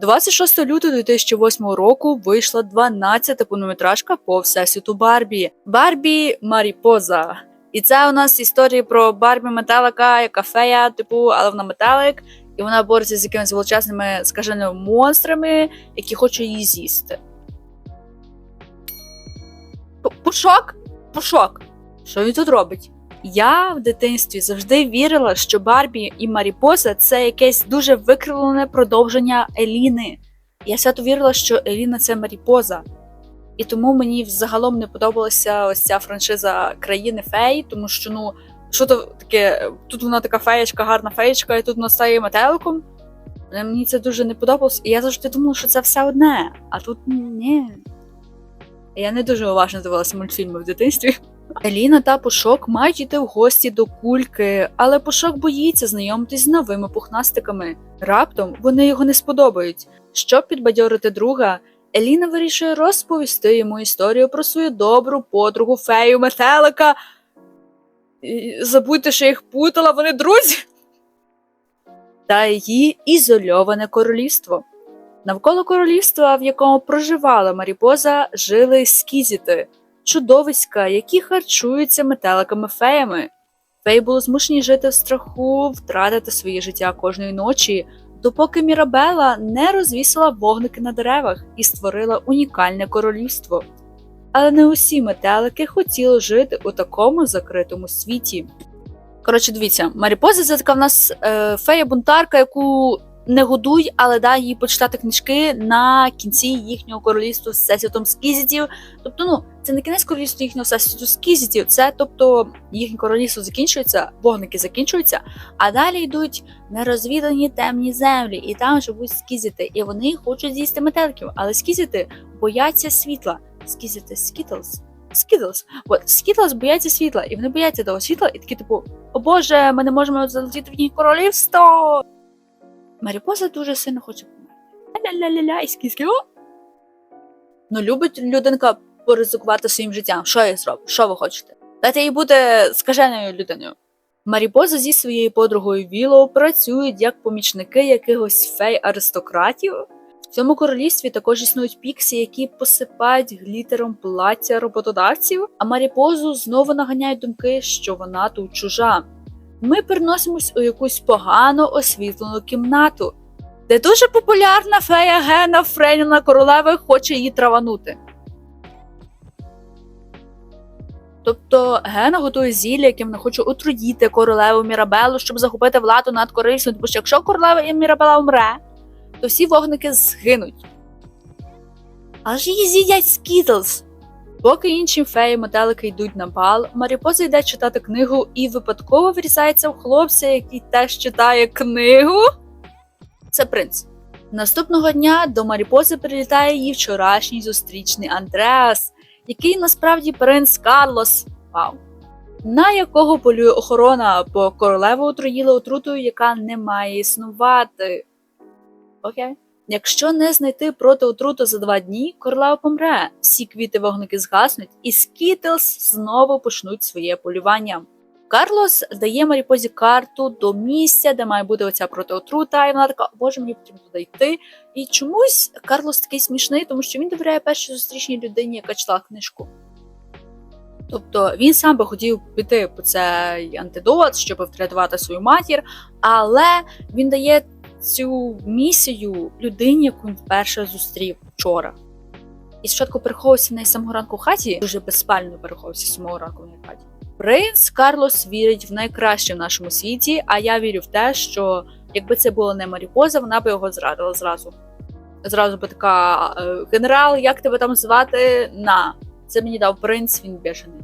26 лютого 2008 року вийшла 12-та повнометражка по всесвіту Барбі. Барбі Маріпоза. І це у нас історія про Барбі метелика, яка фея, типу, але вона метелик, і вона бореться з якимись величезними, скаженими монстрами, які хочуть її з'їсти. Пушок? Пушок. Що він тут робить? Я в дитинстві завжди вірила, що Барбі і Маріпоса це якесь дуже викривлене продовження Еліни. Я свято вірила, що Еліна це Маріпоза. І тому мені загалом не подобалася ось ця франшиза країни фей, тому що ну, що то таке, тут вона така феєчка, гарна феєчка, і тут вона стає метеликом. Мені це дуже не подобалось, і я завжди думала, що це все одне, а тут ні. Я не дуже уважно дивилася мультфільми в дитинстві. Еліна та Пушок мають йти в гості до кульки, але Пушок боїться знайомитись з новими пухнастиками. Раптом вони його не сподобають. Щоб підбадьорити друга, Еліна вирішує розповісти йому історію про свою добру подругу фею метелика. Забудьте, що їх путала, вони друзі. Та її ізольоване королівство. Навколо королівства, в якому проживала Маріпоза, жили скізіти, чудовиська, які харчуються метеликами-феями. Феї були змушені жити в страху, втратити своє життя кожної ночі, допоки Мірабела не розвісила вогники на деревах і створила унікальне королівство. Але не усі метелики хотіли жити у такому закритому світі. Коротше, дивіться, Маріпоза це така в нас е, фея-бунтарка, яку не годуй, але дай їй почитати книжки на кінці їхнього королівства з всесвітом скізітів. Тобто, ну, це не кінець королівства їхнього всесвіту скізітів, це тобто їхнє королівство закінчується, вогники закінчуються, а далі йдуть нерозвідані темні землі, і там живуть скізіти, і вони хочуть з'їсти метеликів, але скізіти бояться світла. Скізіти скітлс. Скітлс. От Скітлс бояться світла, і вони бояться того світла, і такі, типу, о Боже, ми не можемо залетіти в їхнє королівство. Маріпоза дуже сильно хоче померти. Ля-ля-ля-ля, і скізки. Ну, любить людинка поризикувати своїм життям. Що я зроблю? Що ви хочете? Дайте їй бути скаженою людиною. Маріпоза зі своєю подругою Віло працюють як помічники якихось фей-аристократів. В цьому королівстві також існують піксі, які посипають глітером плаття роботодавців, а Маріпозу знову наганяють думки, що вона тут чужа. Ми переносимось у якусь погано освітлену кімнату, де дуже популярна фея Гена Френіна королеви хоче її траванути. Тобто Гена готує зілля, яким вона хоче отруїти королеву Мірабелу, щоб захопити владу над королівством. Тому що якщо королева і Мірабела вмре, то всі вогники згинуть. Але ж її з'їдять Скітлз. Поки інші феї метелики йдуть на бал, Маріпоза йде читати книгу і випадково врізається в хлопця, який теж читає книгу. Це принц. Наступного дня до Маріпози прилітає її вчорашній зустрічний Андреас, який насправді принц Карлос. Вау. На якого полює охорона, бо королеву отруїли отрутою, яка не має існувати. Окей. Якщо не знайти протиотруту за два дні, королева помре, всі квіти вогники згаснуть, і Скітлс знову почнуть своє полювання. Карлос дає Маріпозі карту до місця, де має бути оця протиотрута, і вона така, «О, боже, мені потрібно туди йти. І чомусь Карлос такий смішний, тому що він довіряє першій зустрічній людині, яка читала книжку. Тобто він сам би хотів піти по цей антидот, щоб врятувати свою матір, але він дає цю місію людині, яку він вперше зустрів вчора. І спочатку переховувався на самого ранку в хаті, дуже безспально переховувався самого ранку в хаті. Принц Карлос вірить в найкраще в нашому світі, а я вірю в те, що якби це було не Маріпоза, вона би його зрадила зразу. Зразу би така: «Е, генерал, як тебе там звати? На. Це мені дав принц, він бешений.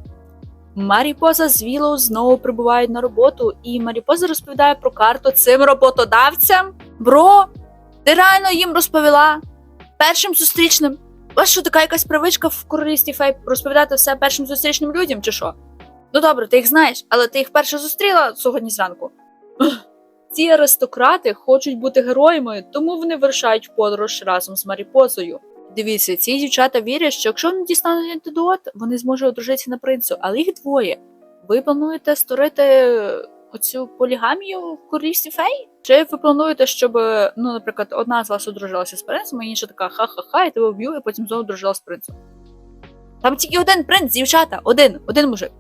Маріпоза з Вілоу знову прибувають на роботу, і Маріпоза розповідає про карту цим роботодавцям. Бро, ти реально їм розповіла першим зустрічним. У вас що така якась привичка в королівстві фей розповідати все першим зустрічним людям, чи що? Ну добре, ти їх знаєш, але ти їх перше зустріла сьогодні зранку. Ці аристократи хочуть бути героями, тому вони вирушають подорож разом з Маріпозою. Дивіться, ці дівчата вірять, що якщо вони дістануть антидот, вони зможуть одружитися на принцу, але їх двоє. Ви плануєте створити оцю полігамію в королівстві фей? Чи ви плануєте, щоб, ну, наприклад, одна з вас одружилася з принцем, а інша така ха-ха-ха, і тебе вб'ю, і потім знову одружила з принцем? Там тільки один принц, дівчата, один, один мужик.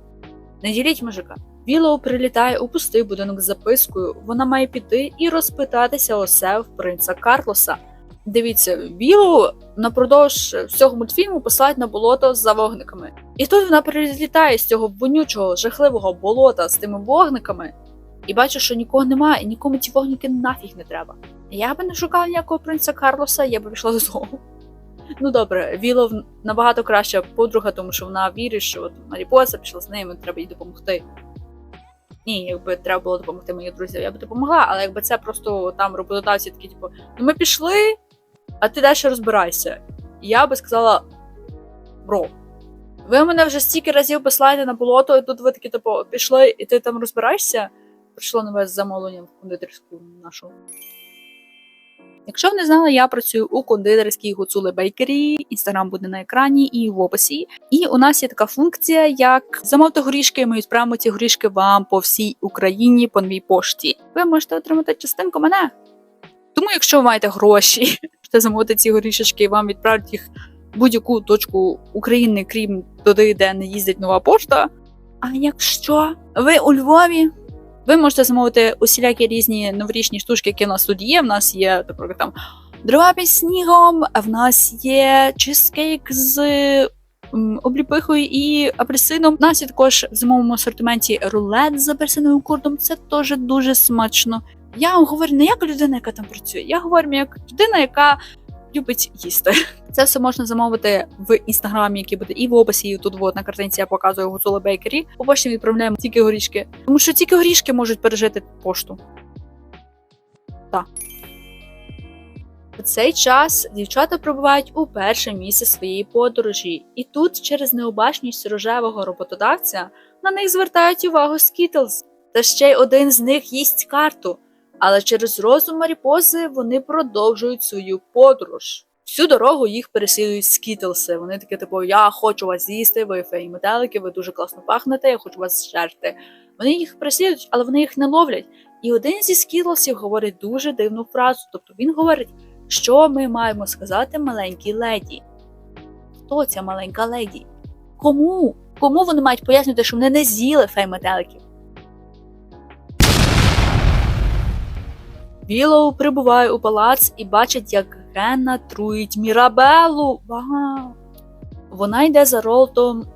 Не діліть мужика. Вілоу прилітає у пустий будинок з запискою. Вона має піти і розпитатися усе в принца Карлоса. Дивіться, Вілоу напродовж всього мультфільму посилають на болото за вогниками. І тут вона прилітає з цього вонючого, жахливого болота з тими вогниками, і бачу, що нікого немає, і нікому ті вогники нафіг не треба. Я би не шукала ніякого принца Карлоса, я би пішла додому. Ну добре, Вілов набагато краща подруга, тому що вона вірить, що от Маріпоса пішла з ними, треба їй допомогти. Ні, якби треба було допомогти моїм друзям, я би допомогла, але якби це просто там роботодавці такі, типу, ну ми пішли, а ти далі розбирайся. Я би сказала: бро, ви мене вже стільки разів посилаєте на болото, і тут ви такі, типу, пішли, і ти там розбираєшся. Прийшло нове замовлення в кондитерську нашу. Якщо ви не знали, я працюю у кондитерській Гуцули Бейкері. Інстаграм буде на екрані і в описі. І у нас є така функція, як замовити горішки. Ми відправимо ці горішки вам по всій Україні по новій пошті. Ви можете отримати частинку мене. Тому, якщо ви маєте гроші, можете замовити ці горішечки і вам відправлять їх в будь-яку точку України, крім туди, де не їздить нова пошта. А якщо ви у Львові, ви можете замовити усілякі різні новорічні штучки, які в нас тут є. В нас є, наприклад, там дрова під снігом, в нас є чизкейк з обліпихою і апельсином. У нас є також в зимовому асортименті рулет з апельсиновим курдом. Це теж дуже смачно. Я говорю не як людина, яка там працює, я говорю як людина, яка любить їсти. Це все можна замовити в інстаграмі, який буде і в описі, і тут от на картинці я показую Гуцула Бейкері. По відправляємо тільки горішки. Тому що тільки горішки можуть пережити пошту. Так. У цей час дівчата пробувають у перше місце своєї подорожі, і тут, через необачність рожевого роботодавця, на них звертають увагу Скітлз. Та ще й один з них їсть карту. Але через розум Маріпози вони продовжують свою подорож. Всю дорогу їх переслідують скітлси. Вони такі, типу, я хочу вас з'їсти, ви феї метелики, ви дуже класно пахнете, я хочу вас зжерти. Вони їх переслідують, але вони їх не ловлять. І один зі скітлсів говорить дуже дивну фразу. Тобто він говорить, що ми маємо сказати маленькій леді. Хто ця маленька леді? Кому? Кому вони мають пояснити, що вони не з'їли фей метеликів? Вілоу прибуває у палац і бачить, як Генна труїть Мірабелу. Вау! Вона йде за Ролтом.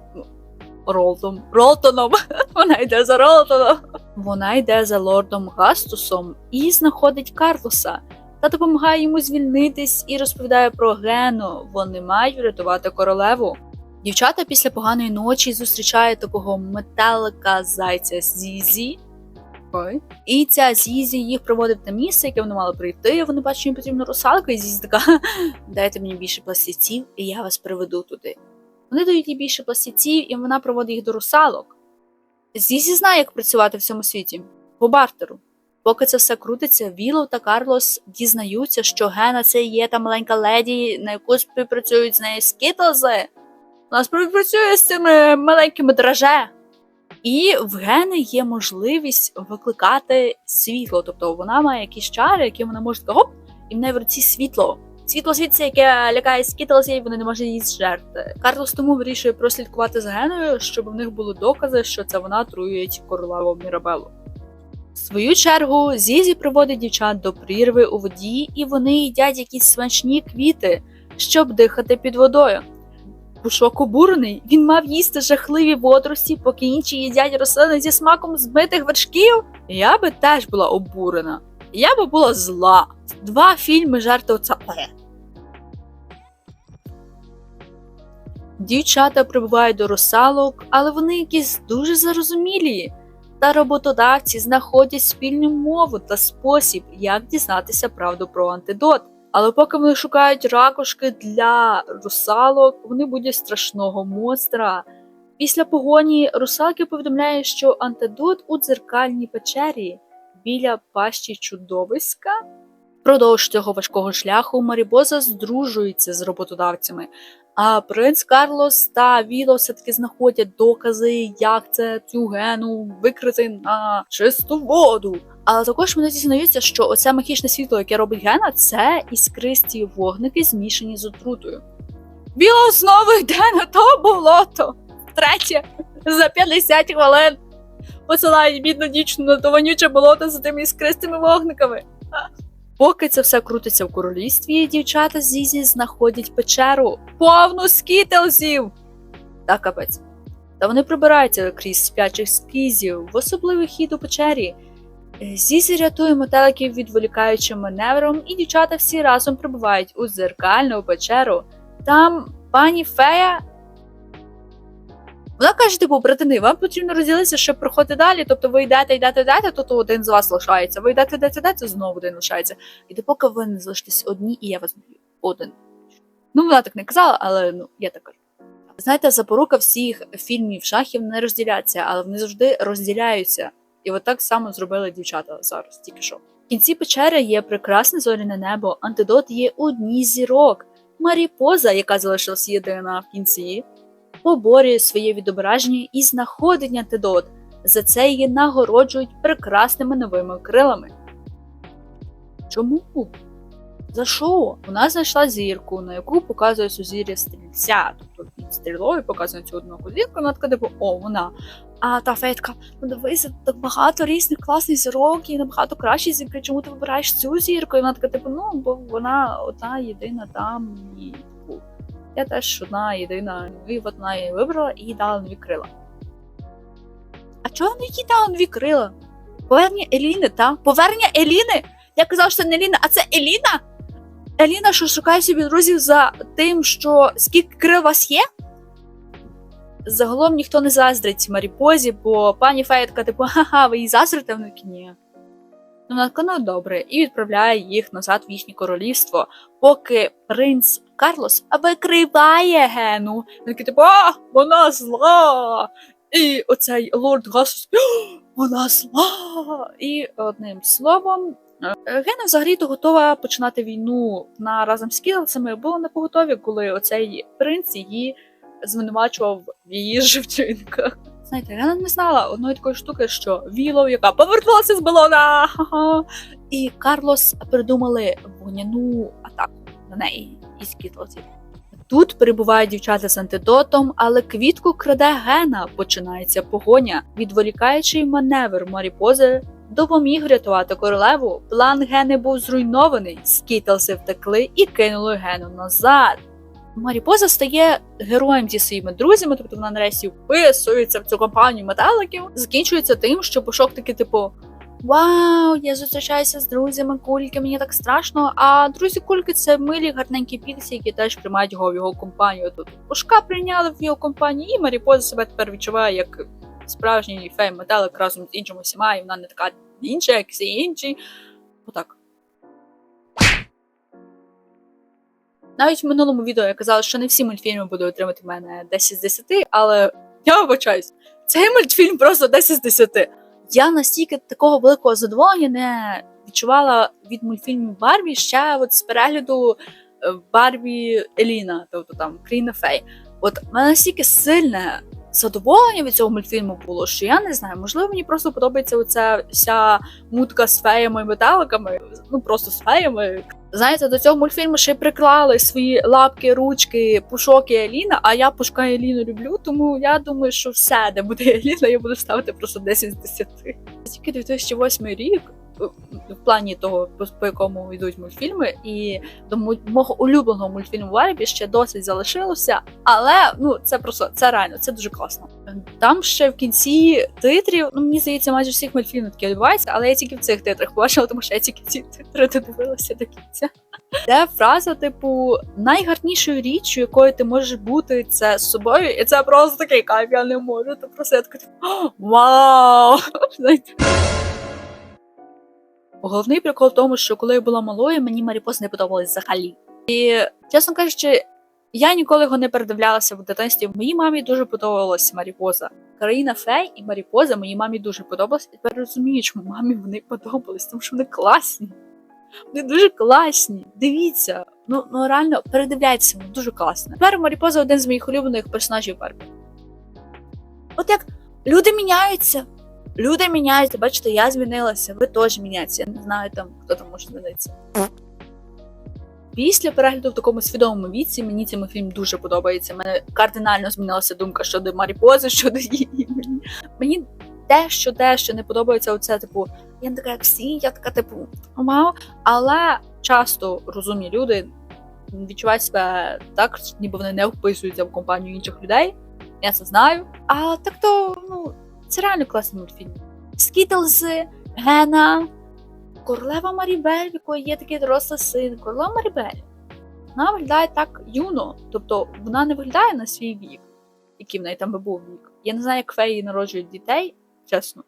Ролтом. Ролтоном. Вона йде за Ролтоном. Вона йде за лордом Гастусом і знаходить Карлоса та допомагає йому звільнитись і розповідає про Гену. Вони мають врятувати королеву. Дівчата після поганої ночі зустрічають такого метелика зайця Зізі. Ой. І ця Зізі їх проводить на місце, яке вони мали прийти. Вони бачать, що їм потрібна русалка, і Зізі така: дайте мені більше пластівців, і я вас приведу туди. Вони дають їй більше пластівців, і вона проводить їх до русалок. Зізі знає, як працювати в цьому світі по бартеру. Поки це все крутиться, Вілов та Карлос дізнаються, що Гена це є та маленька леді, на яку співпрацюють з нею скітлзи. Вона співпрацює з цими маленькими драже. І в Гени є можливість викликати світло. Тобто вона має якісь чари, які вона може така, гоп, і в неї в руці світло. Світло світиться, яке лякає скітлзів, і вони не можуть її зжерти. Карлос тому вирішує прослідкувати за Геною, щоб в них були докази, що це вона труїть королеву Мірабелу. В свою чергу Зізі приводить дівчат до прірви у воді, і вони їдять якісь смачні квіти, щоб дихати під водою. Пушок обурений, він мав їсти жахливі водорості, поки інші їдять рослини зі смаком збитих вершків. Я би теж була обурена. Я би була зла. Два фільми жарти оца. Дівчата прибувають до русалок, але вони якісь дуже зарозумілі. Та роботодавці знаходять спільну мову та спосіб, як дізнатися правду про антидот. Але поки вони шукають ракушки для русалок, вони будуть страшного монстра. Після погоні русалки повідомляють, що антидот у дзеркальній печері біля пащі чудовиська. Впродовж цього важкого шляху Марібоза здружується з роботодавцями, А принц Карлос та Віло все-таки знаходять докази, як це цю гену викрити на чисту воду. Але також вони дізнаються, що оце магічне світло, яке робить гена, це іскристі вогники, змішані з отрутою. Віло знову йде на то болото. Третє за 50 хвилин посилає бідну дівчину на то вонюче болото за тими іскристими вогниками. Поки це все крутиться в королівстві, дівчата з Зізі знаходять печеру повну скітлзів. Та капець. Та вони прибираються крізь спячих скізів в особливий хід у печері. Е, Зізі рятує метеликів відволікаючим маневром, і дівчата всі разом прибувають у дзеркальну печеру. Там пані фея. Вона каже, типу, братани, вам потрібно розділитися, щоб проходити далі. Тобто ви йдете, йдете, йдете, то, то один з вас лишається. Ви йдете, йдете, йдете, знову один лишається. І допоки ви не залишитесь одні, і я вас б'ю. Один. Ну, вона так не казала, але ну, я так кажу. Знаєте, запорука всіх фільмів шахів не розділяться, але вони завжди розділяються. І от так само зробили дівчата зараз, тільки що. В кінці печери є прекрасне зоряне небо, антидот є одній зірок. Маріпоза, яка залишилась єдина в кінці, поборює своє відображення і знаходить антидот. За це її нагороджують прекрасними новими крилами. Чому? За що? Вона знайшла зірку, на яку показує сузір'я стрільця. Тобто під стрілою показує цю одну зірку, вона така типу, о, вона. А та фейтка, ну дивися, так багато різних класних зірок і набагато кращі зірки. Чому ти вибираєш цю зірку? І вона така, типу, ну, бо вона одна єдина там і типу, я теж одна єдина. І от вона її вибрала і їй дала нові крила. А чого вона їй дала нові крила? Повернення Еліни, та? Повернення Еліни? Я казала, що це не Еліна, а це Еліна? Еліна, що шукає собі друзів за тим, що скільки крил у вас є? Загалом ніхто не заздрить Маріпозі, бо пані Фея така, типу, ха-ха, ви їй заздрите? Вона такі, ні. Ну, вона така, ну добре, і відправляє їх назад в їхнє королівство, поки принц Карлос викриває Гену. Він такий, типу, а, вона зла! І оцей лорд Гасус, вона зла! І одним словом, е, Гена взагалі-то готова починати війну на разом з кілцями, була на поготові, коли оцей принц її звинувачував її живчинках. Знаєте, Гена не знала одної такої штуки, що Вілов, яка повернулася з балона, і Карлос придумали вогняну атаку на неї із кітлців. Тут перебувають дівчата з антидотом, але квітку краде Гена. Починається погоня. Відволікаючий маневр Маріпози допоміг врятувати королеву. План Гени був зруйнований. Скітлси втекли і кинули Гену назад. Маріпоза стає героєм зі своїми друзями, тобто вона нарешті вписується в цю компанію металиків. Закінчується тим, що пошок таки, типу. Вау, я зустрічаюся з друзями кульки, мені так страшно. А друзі кульки це милі гарненькі піксі, які теж приймають його в його компанію. Тут Пушка прийняли в його компанію, і Маріпоза себе тепер відчуває як справжній фей металик разом з іншими всіма, і вона не така інша, як всі інші. Отак. Навіть в минулому відео я казала, що не всі мультфільми будуть отримати в мене 10 з 10, але я вибачаюсь, цей мультфільм просто 10 з 10. Я настільки такого великого задоволення не відчувала від мультфільмів Барбі ще от з перегляду е, Барбі Еліна, тобто там Кріна Фей. От мене настільки сильне задоволення від цього мультфільму було, що я не знаю, можливо, мені просто подобається оця вся мутка з феями і металиками, ну просто з феями. Знаєте, до цього мультфільму ще й приклали свої лапки, ручки, пушок і Еліна, а я пушка і Еліну люблю, тому я думаю, що все, де буде Еліна, я буду ставити просто 10 з 10. Тільки 2008 рік, в плані того, по, якому йдуть мультфільми, і до мо- мого улюбленого мультфільму Барбі ще досить залишилося, але ну це просто це реально, це дуже класно. Там ще в кінці титрів, ну мені здається, майже всіх мультфільмів таке відбувається, але я тільки в цих титрах побачила, тому що я тільки ці титри додивилася до кінця. Де фраза, типу, найгарнішою річчю, якою ти можеш бути, це з собою, і це просто такий кайф, я не можу. То просто я така, вау! Головний прикол в тому, що коли я була малою, мені Маріпос не подобалось взагалі. І, чесно кажучи, я ніколи його не передивлялася в дитинстві. Моїй мамі дуже подобалась Маріпоза. Країна фей і Маріпоза моїй мамі дуже подобалась. І тепер розумію, чому мамі вони подобались, тому що вони класні. Вони дуже класні. Дивіться. Ну, ну реально передивляйтеся, воно дуже класно. Тепер Маріпоза один з моїх улюблених персонажів Барбі. От як люди міняються. Люди міняються, бачите, я змінилася, ви теж міняєтеся. Я не знаю там, хто там може змінитися. Після перегляду в такому свідомому віці мені цей фільм дуже подобається. Мене кардинально змінилася думка щодо Маріпози, щодо її. Мені дещо дещо не подобається оце, типу, я не така, як всі, я така, типу, вау. Але часто розумні люди відчувають себе так, ніби вони не вписуються в компанію інших людей. Я це знаю. А так то, ну, це реально класний мультфільм. Скітлзи, Гена, Королева Марібель, в якої є такий дорослий син. Королева Марібель. Вона виглядає так юно. Тобто вона не виглядає на свій вік, який в неї там би був вік. Я не знаю, як феї народжують дітей, чесно.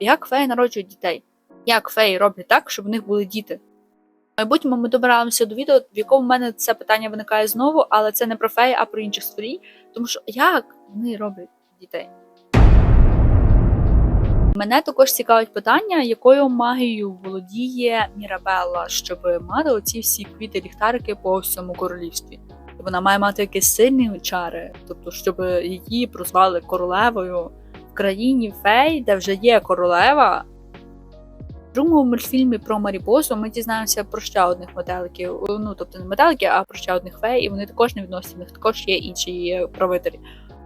Як феї народжують дітей? Як феї роблять так, щоб у них були діти? В майбутньому ми добираємося до відео, в якому в мене це питання виникає знову, але це не про феї, а про інших створій. Тому що як вони роблять дітей? Мене також цікавить питання, якою магією володіє Мірабелла, щоб мати оці всі квіти ліхтарики по всьому королівстві. Вона має мати якісь сильні чари, тобто, щоб її прозвали королевою в країні фей, де вже є королева. В другому мультфільмі про Маріпосу ми дізнаємося про ще одних метеликів. Ну, тобто не метелики, а про ще одних фей, і вони також не відносять, в них також є інші правителі.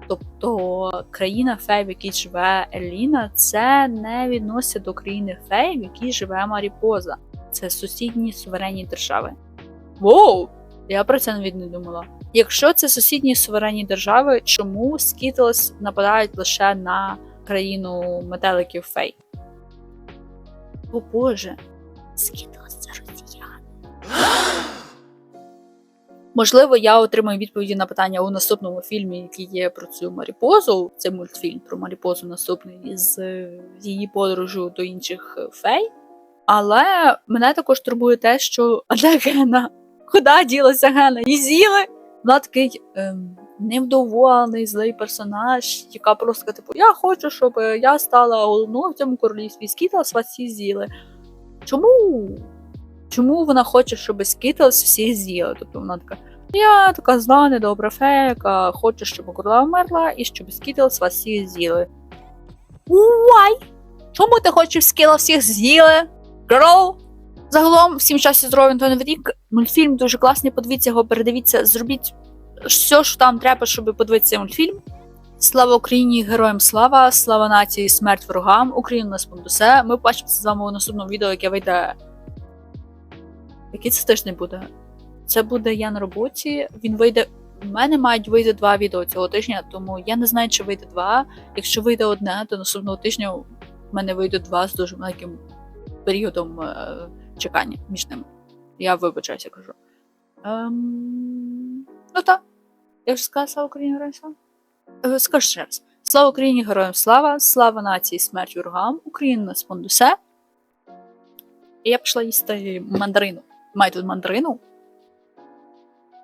Тобто країна фей, в якій живе Еліна, це не відноситься до країни фей, в якій живе Маріпоза. Це сусідні суверенні держави. Воу! Я про це навіть не думала. Якщо це сусідні суверенні держави, чому Скітлс нападають лише на країну метеликів фей? О Боже, Скітлс це росіяни. Можливо, я отримаю відповіді на питання у наступному фільмі, який є про цю Маріпозу. Це мультфільм про Маріпозу наступний з її подорожю до інших фей. Але мене також турбує те, що а де Гена? Куди ділася Гена? Її з'їли? Вона такий ем, невдоволений, злий персонаж, яка просто типу, я хочу, щоб я стала головною в цьому королівстві. Скітлс вас всі з'їли. Чому? Чому вона хоче, щоб Скітлс всі з'їли? Тобто вона така, я така зла, недобра фея, яка хоче, щоб королева вмерла, і щоб Скітлс вас всіх з'їли. Уай! Чому ти хочеш Скітлс всіх з'їли? Girl! Загалом, всім щастя, здоров'я, Антоновий рік. Мультфільм дуже класний, подивіться його, передивіться, зробіть все, що там треба, щоб подивитися мультфільм. Слава Україні, героям слава, слава нації, смерть ворогам, Україна нас понесе. Ми побачимося з вами у наступному відео, яке вийде. Який це тиждень буде? Це буде я на роботі. Він вийде. У мене мають вийти два відео цього тижня, тому я не знаю, чи вийде два. Якщо вийде одне, то наступного тижня в мене вийде два з дуже маленьким періодом е, чекання між ними. Я вибачаюся, кажу. Ем... Ну так. Я вже сказала слава Україні героям слава? Е, Скажу ще раз. Слава Україні, героям слава, слава нації, смерть ворогам, Україна нас понесе. І я пішла їсти мандарину. Маю тут мандрину.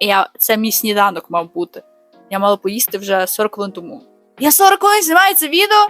Я, це мій сніданок мав бути. Я мала поїсти вже 40 хвилин тому. Я 40 хвилин знімаю це відео.